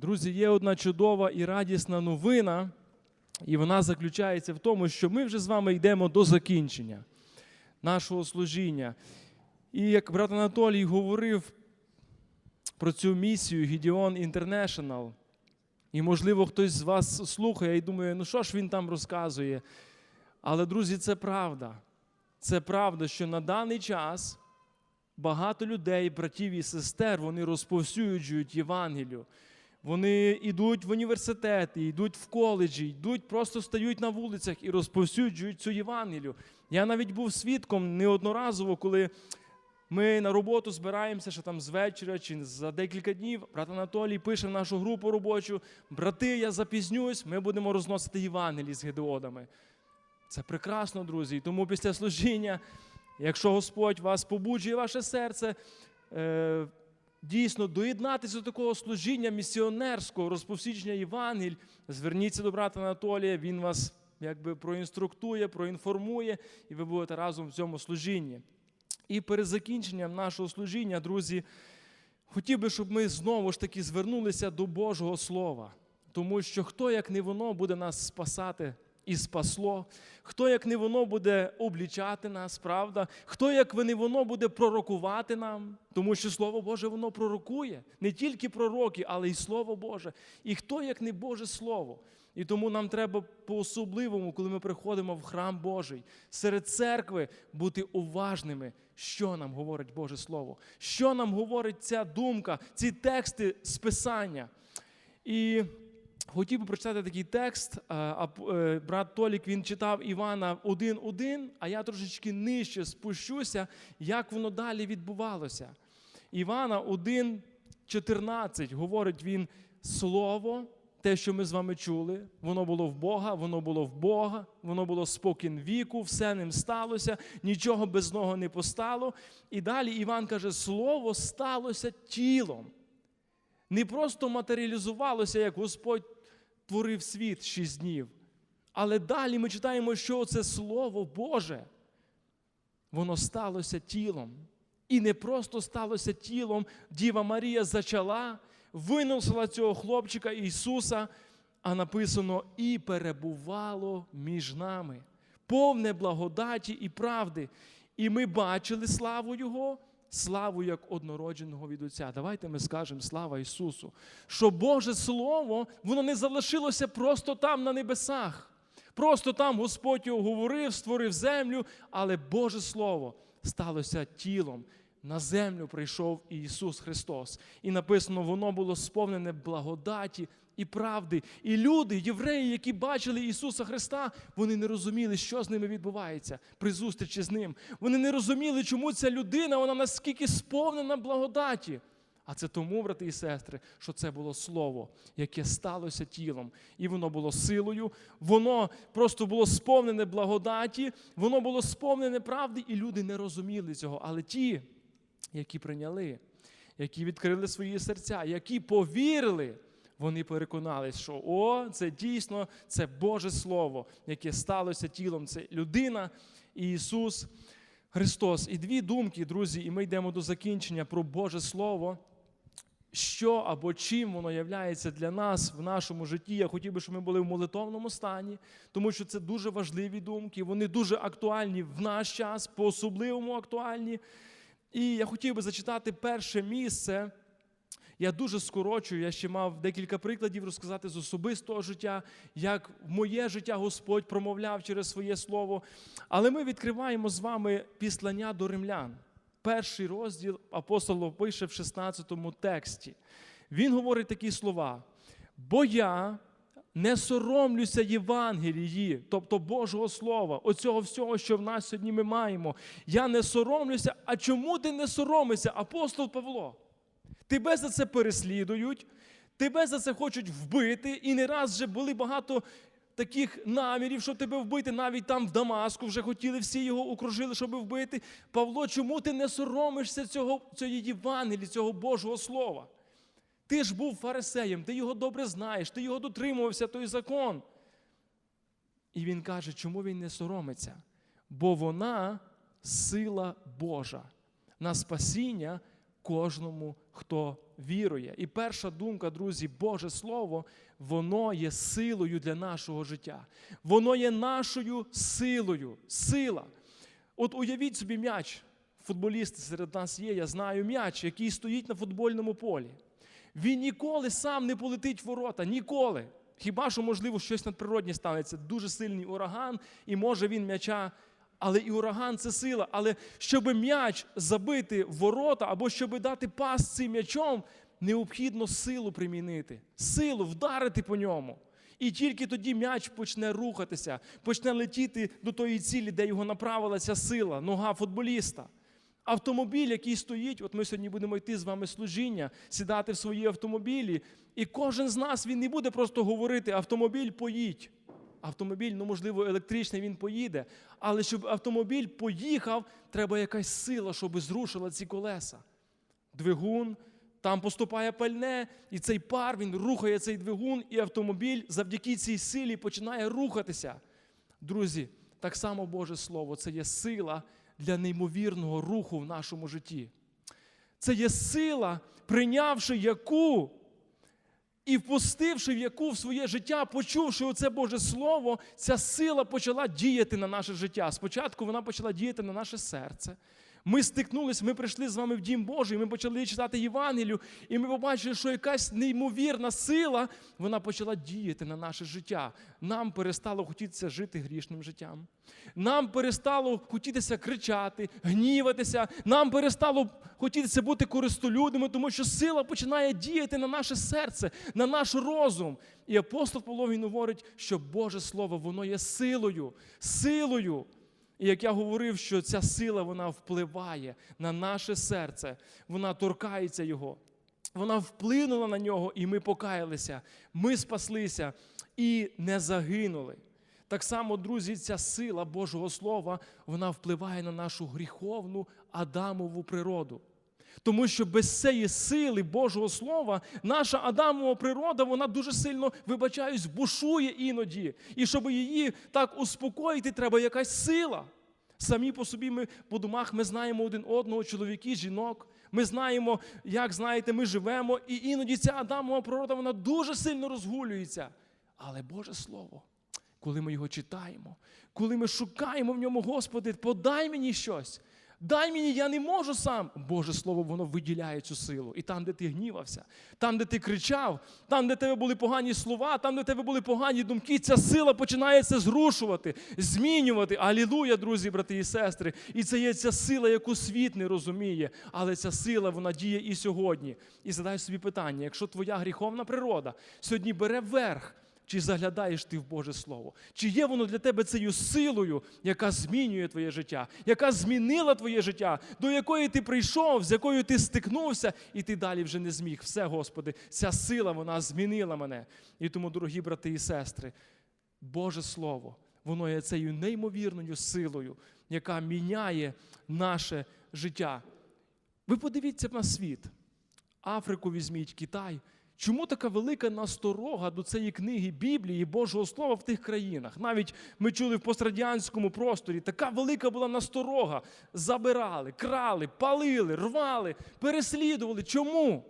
Друзі, є одна чудова і радісна новина, і вона заключається в тому, що ми вже з вами йдемо до закінчення нашого служіння. І як брат Анатолій говорив про цю місію Gideon International, і, можливо, хтось з вас слухає і думає, ну що ж він там розказує. Але, друзі, це правда. Це правда, що на даний час багато людей, братів і сестер, вони розповсюджують Євангелію. Вони йдуть в університети, йдуть в коледжі, йдуть, просто стають на вулицях і розповсюджують цю Євангелію. Я навіть був свідком неодноразово, коли ми на роботу збираємося, що там з вечора чи за декілька днів. Брат Анатолій пише в нашу групу робочу: брати, я запізнюсь, ми будемо розносити Євангелії з гедеодами. Це прекрасно, друзі. І тому після служіння, якщо Господь вас побуджує ваше серце, е, дійсно доєднатися до такого служіння місіонерського, розповсюдження Євангель, зверніться до брата Анатолія, він вас якби проінструктує, проінформує, і ви будете разом в цьому служінні. І перед закінченням нашого служіння, друзі, хотів би, щоб ми знову ж таки звернулися до Божого Слова. Тому що хто, як не воно, буде нас спасати і спасло, хто, як не воно, буде облічати нас, правда? Хто, як не воно, буде пророкувати нам, тому що Слово Боже, воно пророкує. Не тільки пророки, але й Слово Боже. І хто, як не Боже Слово. І тому нам треба по-особливому, коли ми приходимо в храм Божий, серед церкви бути уважними, що нам говорить Боже Слово, що нам говорить ця думка, ці тексти з Писання. І хотів би прочитати такий текст. а, а, е, Брат Толік він читав Івана 1.1, а я трошечки нижче спущуся, як воно далі відбувалося. Івана 1.14 говорить він слово. Те, що ми з вами чули, воно було в Бога, воно було в Бога, воно було спокін віку, все ним сталося, нічого без нього не постало. І далі Іван каже: Слово сталося тілом. Не просто матеріалізувалося, як Господь творив світ шість днів. Але далі ми читаємо, що це Слово Боже. Воно сталося тілом. І не просто сталося тілом, Діва Марія зачала виносила цього хлопчика Ісуса, а написано і перебувало між нами, повне благодаті і правди. І ми бачили славу Його, славу як однородженого від Отця. Давайте ми скажемо слава Ісусу, що Боже Слово, воно не залишилося просто там на небесах. Просто там Господь його говорив, створив землю, але Боже Слово сталося тілом. На землю прийшов Ісус Христос. І написано, воно було сповнене благодаті і правди. І люди, євреї, які бачили Ісуса Христа, вони не розуміли, що з ними відбувається при зустрічі з Ним. Вони не розуміли, чому ця людина, вона наскільки сповнена благодаті. А це тому, брати і сестри, що це було слово, яке сталося тілом, і воно було силою, воно просто було сповнене благодаті, воно було сповнене правди, і люди не розуміли цього. Але ті, які прийняли, які відкрили свої серця, які повірили, вони переконались, що о, це дійсно це Боже Слово, яке сталося тілом. Це людина і Ісус Христос. І дві думки, друзі, і ми йдемо до закінчення про Боже Слово. Що або чим воно являється для нас в нашому житті. Я хотів би, щоб ми були в молитовному стані, тому що це дуже важливі думки, вони дуже актуальні в наш час, по-особливому актуальні. І я хотів би зачитати перше місце. Я дуже скорочую, я ще мав декілька прикладів розказати з особистого життя, як моє життя Господь промовляв через своє слово. Але ми відкриваємо з вами післання до римлян. Перший розділ апостол пише в 16 тексті. Він говорить такі слова: бо я не соромлюся Євангелії, тобто Божого Слова, оцього всього, що в нас сьогодні ми маємо. Я не соромлюся. А чому ти не соромишся, апостол Павло? Тебе за це переслідують, тебе за це хочуть вбити, і не раз вже були багато таких намірів, щоб тебе вбити. Навіть там в Дамаску вже хотіли, всі його окружили, щоб вбити. Павло, чому ти не соромишся цього, цієї Євангелії, цього Божого Слова? Ти ж був фарисеєм, ти його добре знаєш, ти його дотримувався, той закон. І він каже, чому він не соромиться? Бо вона сила Божа на спасіння кожному, хто вірує. І перша думка, друзі, Боже Слово, воно є силою для нашого життя. Воно є нашою силою. Сила. От уявіть собі м'яч. Футболісти серед нас є, я знаю м'яч, який стоїть на футбольному полі. Він ніколи сам не полетить в ворота. Ніколи. Хіба що, можливо, щось надприроднє станеться. Дуже сильний ураган, і може він м'яча. Але і ураган це сила. Але щоб м'яч забити в ворота, або щоб дати пас цим м'ячом, необхідно силу примінити, силу вдарити по ньому. І тільки тоді м'яч почне рухатися, почне летіти до тої цілі, де його направила ця сила, нога футболіста. Автомобіль, який стоїть, от ми сьогодні будемо йти з вами служіння, сідати в свої автомобілі, і кожен з нас він не буде просто говорити автомобіль поїдь. Автомобіль, ну можливо, електричний він поїде, але щоб автомобіль поїхав, треба якась сила, щоб зрушила ці колеса. Двигун, там поступає пальне, і цей пар він рухає цей двигун, і автомобіль завдяки цій силі починає рухатися. Друзі, так само Боже Слово, це є сила для неймовірного руху в нашому житті. Це є сила, прийнявши яку і впустивши в яку в своє життя, почувши оце Боже Слово, ця сила почала діяти на наше життя. Спочатку вона почала діяти на наше серце. Ми стикнулися, ми прийшли з вами в Дім Божий, ми почали читати Євангелію, і ми побачили, що якась неймовірна сила вона почала діяти на наше життя. Нам перестало хотітися жити грішним життям. Нам перестало хотітися кричати, гніватися. Нам перестало хотітися бути користолюдними, тому що сила починає діяти на наше серце, на наш розум. І апостол Павло він говорить, що Боже Слово, воно є силою, силою. І як я говорив, що ця сила вона впливає на наше серце, вона торкається його, вона вплинула на нього, і ми покаялися, ми спаслися і не загинули. Так само, друзі, ця сила Божого Слова вона впливає на нашу гріховну Адамову природу. Тому що без цієї сили Божого Слова наша Адамова природа, вона дуже сильно, вибачаюсь, бушує іноді. І щоб її так успокоїти, треба якась сила. Самі по собі ми по домах ми знаємо один одного, чоловіки, жінок. Ми знаємо, як знаєте, ми живемо, і іноді ця Адамова природа вона дуже сильно розгулюється. Але Боже Слово, коли ми його читаємо, коли ми шукаємо в ньому, Господи, подай мені щось. Дай мені, я не можу сам. Боже Слово, воно виділяє цю силу. І там, де ти гнівався, там, де ти кричав, там, де тебе були погані слова, там, де тебе були погані думки, ця сила починає це зрушувати, змінювати. Алілуя, друзі, брати і сестри. І це є ця сила, яку світ не розуміє. Але ця сила, вона діє і сьогодні. І задай собі питання: якщо твоя гріховна природа сьогодні бере верх. Чи заглядаєш ти в Боже Слово? Чи є воно для тебе цією силою, яка змінює твоє життя, яка змінила твоє життя, до якої ти прийшов, з якою ти стикнувся, і ти далі вже не зміг. Все, Господи, ця сила вона змінила мене. І тому, дорогі брати і сестри, Боже Слово, воно є цією неймовірною силою, яка міняє наше життя. Ви подивіться на світ. Африку візьміть, Китай. Чому така велика насторога до цієї книги Біблії, Божого Слова в тих країнах? Навіть ми чули в пострадянському просторі, така велика була насторога. Забирали, крали, палили, рвали, переслідували. Чому?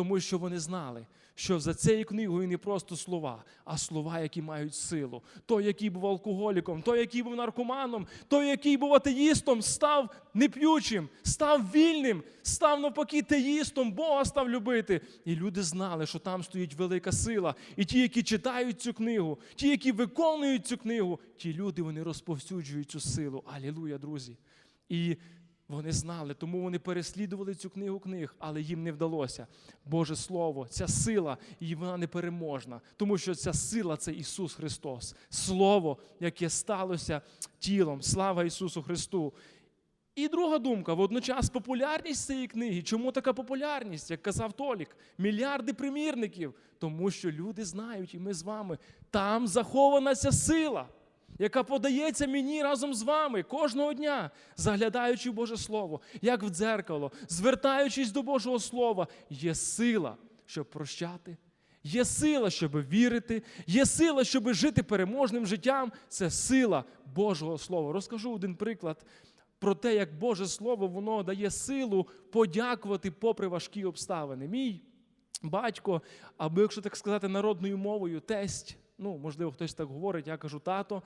Тому що вони знали, що за цією книгою не просто слова, а слова, які мають силу. Той, який був алкоголіком, той, який був наркоманом, той, який був атеїстом, став неп'ючим, став вільним, став навпаки теїстом, Бога став любити. І люди знали, що там стоїть велика сила. І ті, які читають цю книгу, ті, які виконують цю книгу, ті люди вони розповсюджують цю силу. Алілуя, друзі. І вони знали, тому вони переслідували цю книгу книг, але їм не вдалося. Боже Слово, ця сила, і вона непереможна, тому що ця сила це Ісус Христос, Слово, яке сталося тілом. Слава Ісусу Христу! І друга думка, водночас популярність цієї книги. Чому така популярність, як казав Толік? Мільярди примірників. Тому що люди знають, і ми з вами, там захована ця сила яка подається мені разом з вами кожного дня, заглядаючи в Боже Слово, як в дзеркало, звертаючись до Божого Слова, є сила, щоб прощати, є сила, щоб вірити, є сила, щоб жити переможним життям. Це сила Божого Слова. Розкажу один приклад. про те, як Боже Слово воно дає силу подякувати попри важкі обставини. Мій батько, або якщо так сказати, народною мовою, тесть, ну, можливо, хтось так говорить, я кажу тато.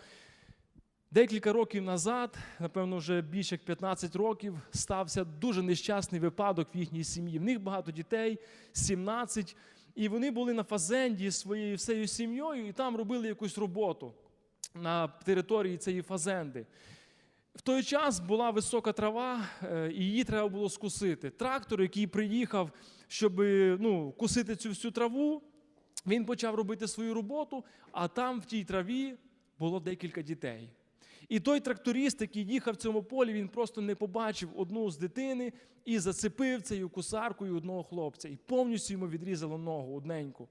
Декілька років назад, напевно, вже більше як 15 років, стався дуже нещасний випадок в їхній сім'ї. В них багато дітей, 17, і вони були на фазенді своєю всією сім'єю і там робили якусь роботу на території цієї фазенди. В той час була висока трава, е, і її треба було скусити. Трактор, який приїхав, щоб ну, кусити цю всю траву, він почав робити свою роботу, а там в тій траві було декілька дітей. І той тракторист, який їхав в цьому полі, він просто не побачив одну з дитини і зацепив цією кусаркою одного хлопця. І повністю йому відрізало ногу одненьку.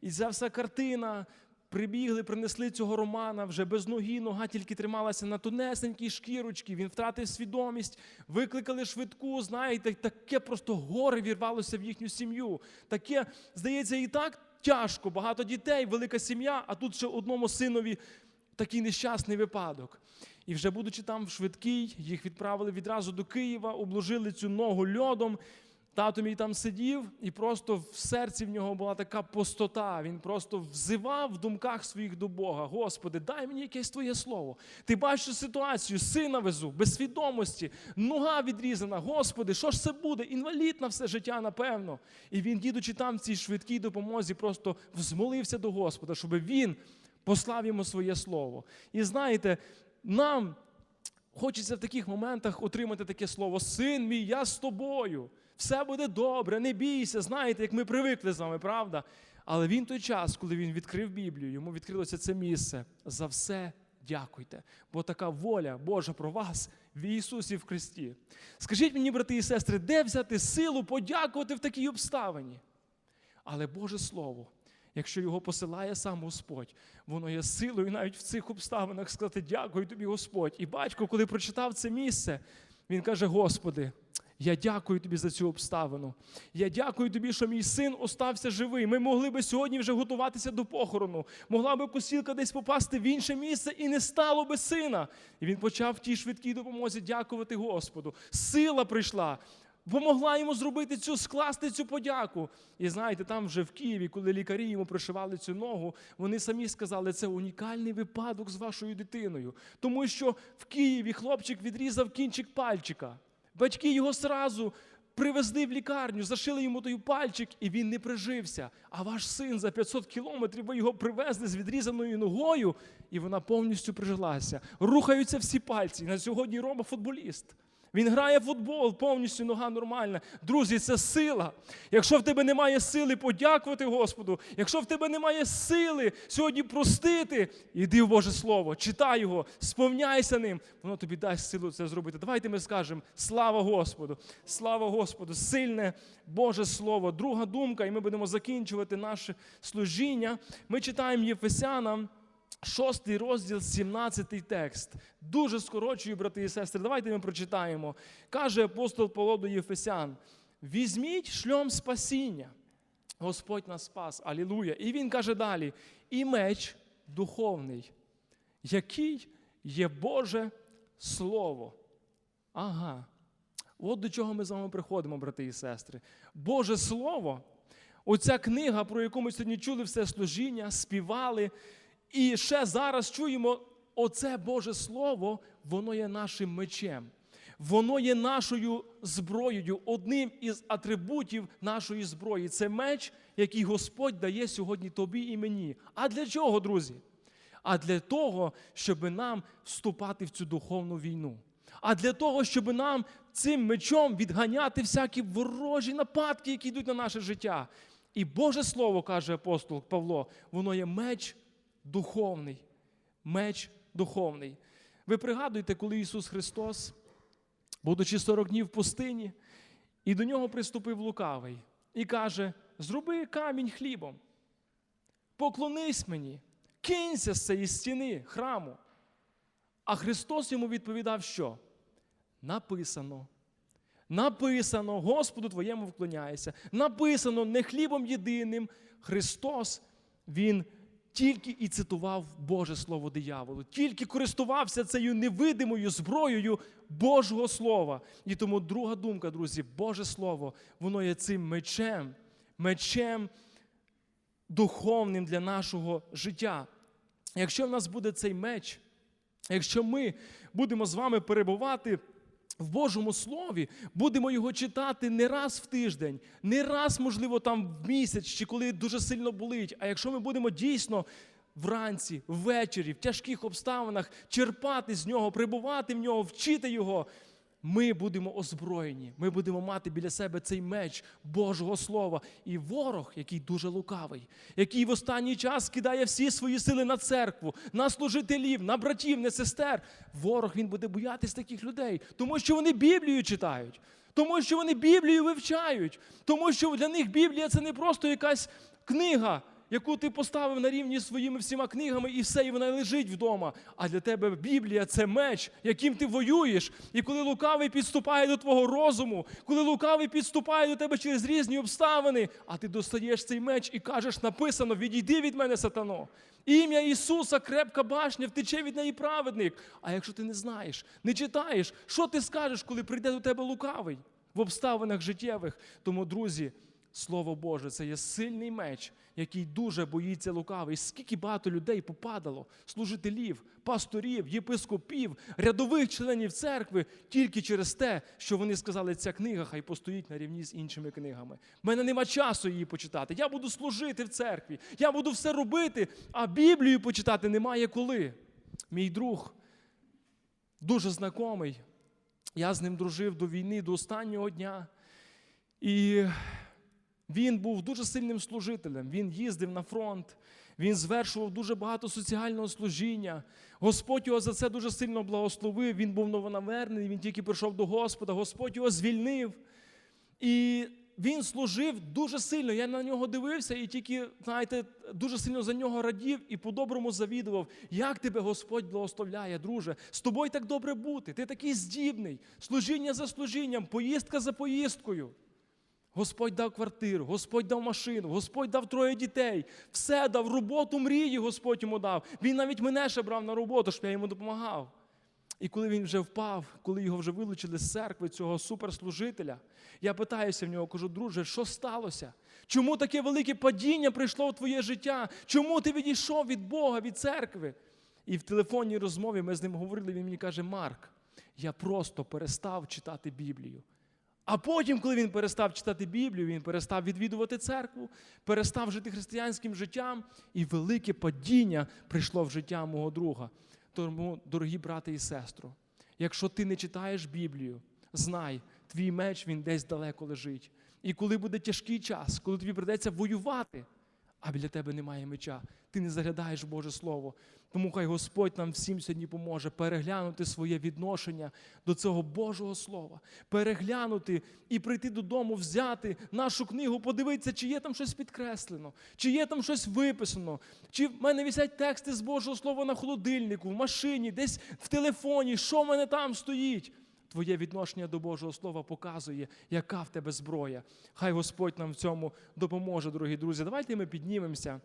І ця вся картина. Прибігли, принесли цього Романа вже без ноги, нога тільки трималася на тонесенькій шкірочці, він втратив свідомість, викликали швидку, знаєте, таке просто горе вірвалося в їхню сім'ю. Таке, здається, і так тяжко, багато дітей, велика сім'я, а тут ще одному синові такий нещасний випадок. І вже будучи там в швидкій, їх відправили відразу до Києва, обложили цю ногу льодом. Тато мій там сидів, і просто в серці в нього була така пустота. Він просто взивав в думках своїх до Бога. Господи, дай мені якесь твоє слово. Ти бачиш ситуацію, сина везу, без свідомості, нога відрізана. Господи, що ж це буде? Інвалід на все життя, напевно. І він, дідучи там в цій швидкій допомозі, просто взмолився до Господа, щоб він послав йому своє слово. І знаєте, нам хочеться в таких моментах отримати таке слово: Син мій, я з тобою. Все буде добре, не бійся. Знаєте, як ми привикли з вами, правда? Але він той час, коли він відкрив Біблію, йому відкрилося це місце. За все дякуйте. Бо така воля Божа про вас в Ісусі в Христі. Скажіть мені, брати і сестри, де взяти силу подякувати в такій обставині? Але Боже Слово, якщо його посилає сам Господь, воно є силою навіть в цих обставинах сказати дякую тобі, Господь. І батько, коли прочитав це місце, він каже: Господи. Я дякую тобі за цю обставину. Я дякую тобі, що мій син остався живий. Ми могли би сьогодні вже готуватися до похорону. Могла би косілка десь попасти в інше місце і не стало би сина. І він почав в тій швидкій допомозі дякувати Господу. Сила прийшла. Помогла йому зробити цю, скласти цю подяку. І знаєте, там вже в Києві, коли лікарі йому пришивали цю ногу, вони самі сказали, це унікальний випадок з вашою дитиною. Тому що в Києві хлопчик відрізав кінчик пальчика. Батьки його сразу привезли в лікарню, зашили йому той пальчик, і він не прижився. А ваш син за 500 кілометрів ви його привезли з відрізаною ногою, і вона повністю прижилася. Рухаються всі пальці. На сьогодні Рома футболіст. Він грає в футбол, повністю нога нормальна. Друзі, це сила. Якщо в тебе немає сили подякувати Господу, якщо в тебе немає сили сьогодні простити, іди в Боже Слово, читай його, сповняйся ним, воно тобі дасть силу це зробити. Давайте ми скажемо слава Господу, слава Господу, сильне Боже Слово. Друга думка, і ми будемо закінчувати наше служіння. Ми читаємо Єфесянам. Шостий розділ, 17 текст. Дуже скорочую, брати і сестри. Давайте ми прочитаємо. Каже апостол Павло до Єфесян: візьміть шльом спасіння. Господь нас спас. Алілуя. І він каже далі: і меч духовний, який є Боже Слово. Ага. От до чого ми з вами приходимо, брати і сестри. Боже Слово, оця книга, про яку ми сьогодні чули все служіння, співали. І ще зараз чуємо, оце Боже Слово, воно є нашим мечем. Воно є нашою зброєю, одним із атрибутів нашої зброї. Це меч, який Господь дає сьогодні тобі і мені. А для чого, друзі? А для того, щоб нам вступати в цю духовну війну. А для того, щоб нам цим мечом відганяти всякі ворожі нападки, які йдуть на наше життя. І Боже Слово, каже апостол Павло, воно є меч духовний, меч духовний. Ви пригадуєте, коли Ісус Христос, будучи 40 днів в пустині, і до нього приступив лукавий і каже: зроби камінь хлібом, поклонись мені, кинься з цієї стіни храму. А Христос йому відповідав, що? Написано. Написано, Господу твоєму вклоняйся. Написано не хлібом єдиним. Христос, Він тільки і цитував Боже Слово дияволу, тільки користувався цією невидимою зброєю Божого Слова. І тому друга думка, друзі, Боже Слово, воно є цим мечем, мечем духовним для нашого життя. Якщо в нас буде цей меч, якщо ми будемо з вами перебувати в Божому Слові, будемо його читати не раз в тиждень, не раз, можливо, там в місяць, чи коли дуже сильно болить. А якщо ми будемо дійсно вранці, ввечері, в тяжких обставинах черпати з нього, прибувати в нього, вчити його, ми будемо озброєні. Ми будемо мати біля себе цей меч Божого Слова. І ворог, який дуже лукавий, який в останній час кидає всі свої сили на церкву, на служителів, на братів, на сестер. Ворог він буде боятись таких людей, тому що вони Біблію читають. Тому що вони Біблію вивчають, тому що для них Біблія це не просто якась книга, яку ти поставив на рівні своїми всіма книгами, і все, і вона лежить вдома. А для тебе Біблія це меч, яким ти воюєш. І коли лукавий підступає до твого розуму, коли лукавий підступає до тебе через різні обставини, а ти достаєш цей меч і кажеш, написано: відійди від мене, сатано. Ім'я Ісуса, крепка башня, втече від неї праведник. А якщо ти не знаєш, не читаєш, що ти скажеш, коли прийде до тебе лукавий в обставинах життєвих? Тому, друзі, Слово Боже, це є сильний меч, який дуже боїться лукавий. Скільки багато людей попадало, служителів, пасторів, єпископів, рядових членів церкви, тільки через те, що вони сказали, ця книга хай постоїть на рівні з іншими книгами. У мене нема часу її почитати. Я буду служити в церкві, я буду все робити, а Біблію почитати немає коли. Мій друг дуже знайомий. Я з ним дружив до війни, до останнього дня. І він був дуже сильним служителем. Він їздив на фронт, він звершував дуже багато соціального служіння. Господь його за це дуже сильно благословив. Він був новонавернений, він тільки прийшов до Господа, Господь його звільнив. І він служив дуже сильно. Я на нього дивився і тільки, знаєте, дуже сильно за нього радів і по-доброму завідував. Як тебе Господь благословляє, друже? З тобою так добре бути. Ти такий здібний, служіння за служінням, поїздка за поїздкою. Господь дав квартиру, Господь дав машину, Господь дав троє дітей, все дав роботу мрії, Господь йому дав. Він навіть мене ще брав на роботу, щоб я йому допомагав. І коли він вже впав, коли його вже вилучили з церкви, цього суперслужителя, я питаюся в нього, кажу, друже, що сталося? Чому таке велике падіння прийшло в твоє життя? Чому ти відійшов від Бога, від церкви? І в телефонній розмові ми з ним говорили, він мені каже, Марк, я просто перестав читати Біблію. А потім, коли він перестав читати Біблію, він перестав відвідувати церкву, перестав жити християнським життям, і велике падіння прийшло в життя мого друга. Тому, дорогі брати і сестри, якщо ти не читаєш Біблію, знай, твій меч він десь далеко лежить. І коли буде тяжкий час, коли тобі придеться воювати, а біля тебе немає меча, ти не заглядаєш Боже Слово. Тому хай Господь нам всім сьогодні поможе переглянути своє відношення до цього Божого Слова, переглянути і прийти додому, взяти нашу книгу, подивитися, чи є там щось підкреслено, чи є там щось виписано, чи в мене висять тексти з Божого Слова на холодильнику, в машині, десь в телефоні, що в мене там стоїть. Твоє відношення до Божого Слова показує, яка в тебе зброя. Хай Господь нам в цьому допоможе, дорогі друзі. Давайте ми піднімемося.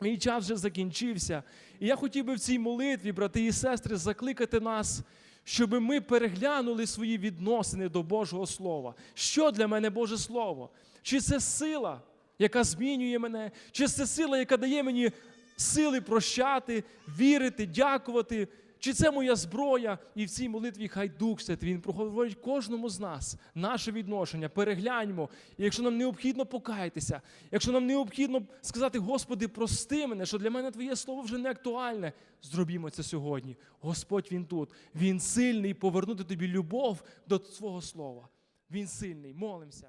Мій час вже закінчився. І я хотів би в цій молитві, брати і сестри, закликати нас, щоб ми переглянули свої відносини до Божого Слова. Що для мене Боже Слово? Чи це сила, яка змінює мене, чи це сила, яка дає мені сили прощати, вірити, дякувати? Чи це моя зброя? І в цій молитві хай Дух Святий, Він проговорить кожному з нас наше відношення, перегляньмо. І якщо нам необхідно покаятися, якщо нам необхідно сказати, Господи, прости мене, що для мене Твоє слово вже не актуальне, зробімо це сьогодні. Господь Він тут. Він сильний повернути тобі любов до свого слова. Він сильний. Молимося.